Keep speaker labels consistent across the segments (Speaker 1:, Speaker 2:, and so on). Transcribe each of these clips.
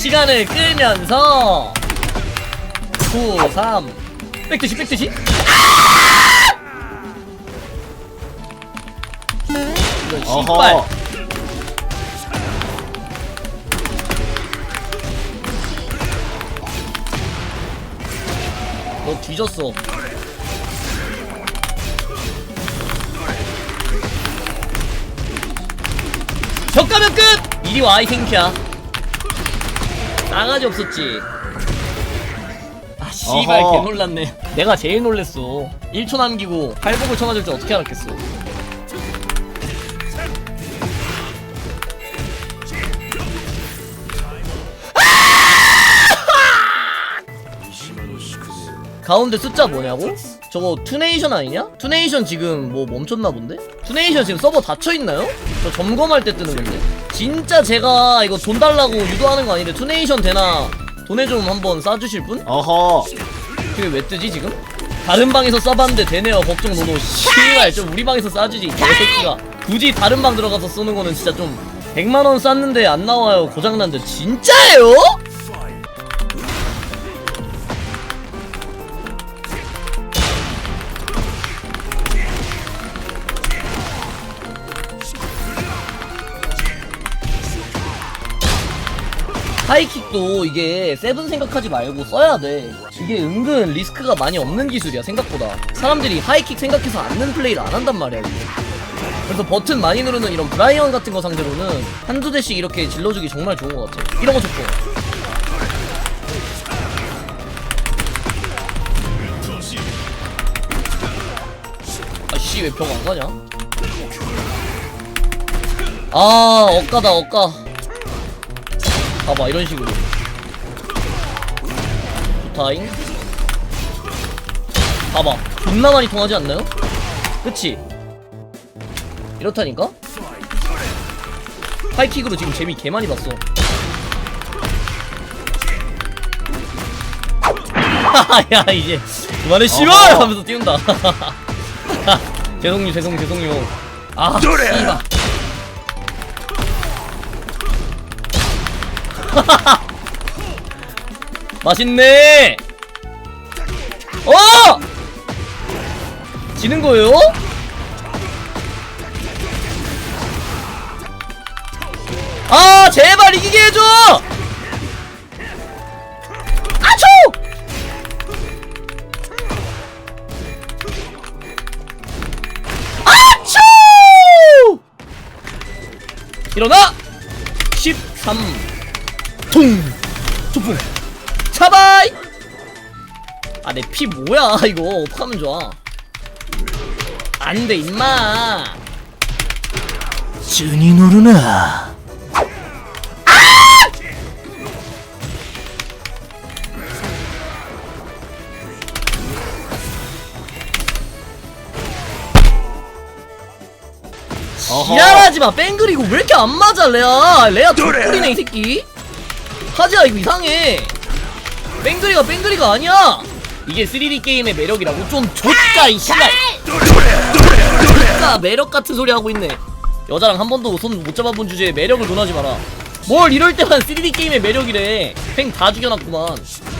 Speaker 1: 시간을 끌면서 9 3 백드시 백드시. 이런 씨발
Speaker 2: 어허.
Speaker 1: 너 뒤졌어. 적 가면 끝! 이리 와 이 생키야 나가지 없었지. 아 씨발
Speaker 2: 어허.
Speaker 1: 개 놀랐네. 내가 제일 놀랬어. 1초 남기고 팔복을 쳐맞을 줄 어떻게 알았겠어 가운데 숫자 뭐냐고? 저거 투네이션 아니냐? 투네이션 지금 뭐 멈췄나 본데? 투네이션 지금 서버 닫혀있나요? 저 점검할 때 뜨는 건데 진짜 제가 이거 돈 달라고 유도하는 거 아닌데 투네이션 되나 돈에 좀 한번 싸주실 분?
Speaker 2: 어허.
Speaker 1: 그게 왜 뜨지 지금? 다른 방에서 써봤는데 되네요 걱정 노노 씨발 좀 우리 방에서 싸주지 개새끼가 굳이 다른 방 들어가서 쏘는 거는 진짜 좀 100만원 쐈는데 안 나와요 고장난데 진짜예요? 하이킥도 이게 세븐 생각하지 말고 써야 돼. 이게 은근 리스크가 많이 없는 기술이야 생각보다. 사람들이 하이킥 생각해서 않는 플레이를 안 한단 말이야 이게. 그래서 버튼 많이 누르는 이런 브라이언 같은 거 상대로는 한두 대씩 이렇게 질러주기 정말 좋은 것 같아. 이런 거 좋고. 아씨 왜벽안 가냐? 아 억까다 억까. 봐봐 이런 식으로 좋다잉 봐봐 존나 많이 통하지 않나요? 그치? 이렇다니까? 하이킥으로 지금 재미 개 많이 봤어 야 이제 그만해 씨발. 하면서 띄운다 죄송요 죄송 죄송요 아 씨발 맛있네. 어! 지는 거예요? 아, 제발 이기게 해줘! 아초! 아초! 일어나! 13. 퉁! 초풍! 차바이! 아, 내 피 뭐야, 이거. 어떡하면 좋아. 안 돼, 임마. 준이 노르나. 지랄하지 마. 뺑그리고 왜 이렇게 안 맞아, 레아. 레아 족꿀이네, 이 새끼. 하지야, 이거 이상해. 뺑그리가 뺑그리가 아니야. 이게 3D 게임의 매력이라고 좀 줬다, 이 씨발. 줬다, 매력 같은 소리 하고 있네. 여자랑 한 번도 손 못 잡아본 주제에 매력을 논하지 마라. 뭘 이럴 때만 3D 게임의 매력이래. 팽 다 죽여놨구만.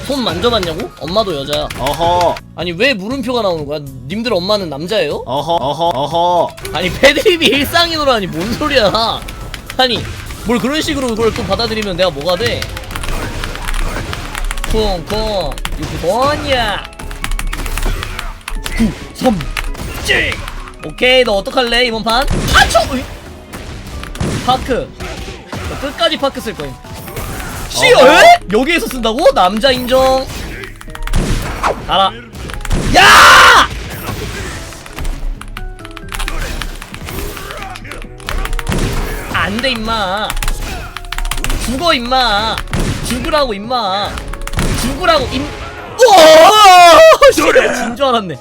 Speaker 1: 손 만져봤냐고? 엄마도 여자야.
Speaker 2: 어허.
Speaker 1: 아니 왜 물음표가 나오는 거야? 님들 엄마는 남자예요?
Speaker 2: 어허. 어허. 어허.
Speaker 1: 아니 패드립이 일상이노라니 뭔 소리야 아니 뭘 그런 식으로 그걸 또 받아들이면 내가 뭐가 돼 콩콩 이거 뭐냐 9 3 7 오케이 너 어떡할래 이번 판? 아초! 으이. 파크 너 끝까지 파크 쓸 거임 씨!
Speaker 2: 어허.
Speaker 1: 에? 여기에서 쓴다고? 남자 인정 알아 야! 안돼 임마 죽어 임마 죽으라고 임마 죽으라고? 임 우와 그래! 진줄 알았네.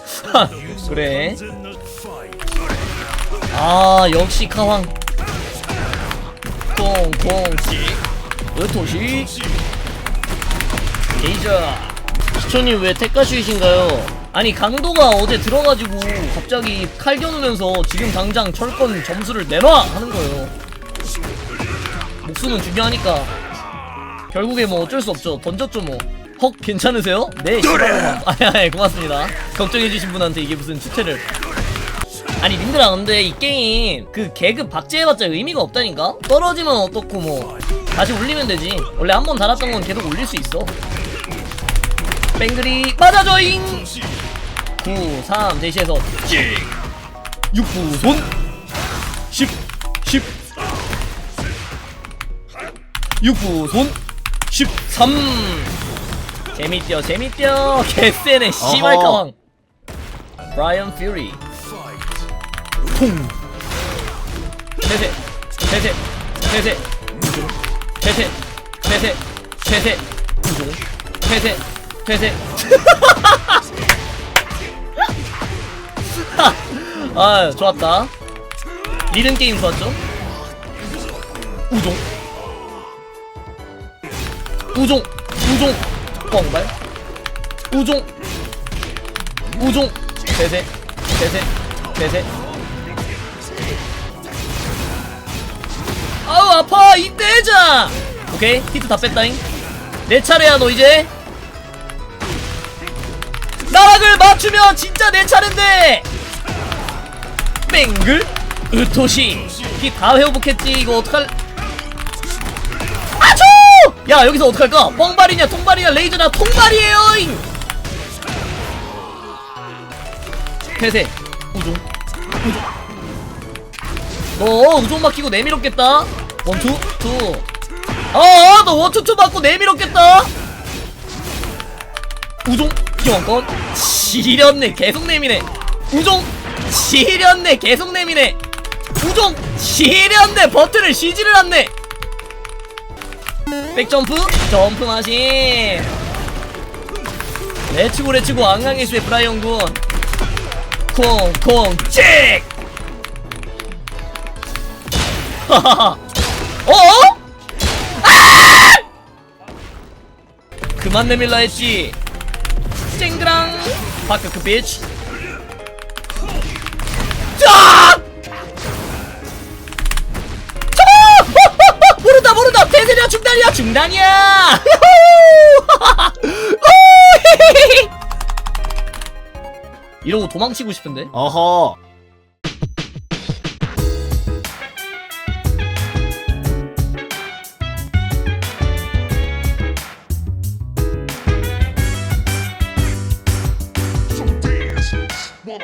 Speaker 1: 그래. 아 역시 카왕 콩콩씩 으토시 게이저. 시초님 왜 택가슈이신가요? 아니 강도가 어제 들어가지고 갑자기 칼 겨누면서 지금 당장 철권 점수를 내놔! 하는 거예요. 목숨은 중요하니까. 결국에 뭐 어쩔 수 없죠. 던졌죠 뭐 헉 괜찮으세요? 네 아니 아니 고맙습니다. 걱정해주신 분한테 이게 무슨 추체를 아니 님들아 근데 이 게임 그 계급 박제해봤자 의미가 없다니까? 떨어지면 어떻고 뭐. 다시 올리면 되지. 원래 한 번 달았던 건 계속 올릴 수 있어. 뱅그리 맞아줘잉! 9 3 대시해서. 찍 6부 손. 10 10 6부 손. 13 재밌죠 재밌죠. 개쎄네 씨발
Speaker 2: 어허.
Speaker 1: 가왕 브라이언 퓨리 통 세세 세세 세세 세세 세세 세세 세세 세세. 아 좋았다. 리듬 게임 좋았죠? 우종. 우종. 우종 뻥발 우종. 우종. 세세. 세세. 세세. 아우 아파. 이때자. 오케이. 히트 다 뺐다잉. 내 차례야 너 이제. 나락을 맞추면 진짜 내 차례인데. 뱅글? 으토시. 이다 회복했지. 이거 어떡할 야 여기서 어떡할까? 뻥발이냐 통발이냐 레이저냐 통발이에요 폐쇄. 우종. 우종 너 우종 막히고 내밀었겠다. 원투 투. 어어 너 원투 투 맞고 내밀었겠다. 우종. 기왕권. 지렸네. 계속 내미네. 우종. 지렸네. 계속 내미네. 우종. 지렸네. 버튼을 쉬지를 않네 백점프? 점프 마신. 레츠고 레츠고 안강의수의 브라이언군. 콩콩 찍 하하하 어? 아! 그만 내밀라 했지. 쨍그랑. 바크 그 비치 쫙! 진단이야! 이러고 도망치고 싶은데?
Speaker 2: 어허. Well,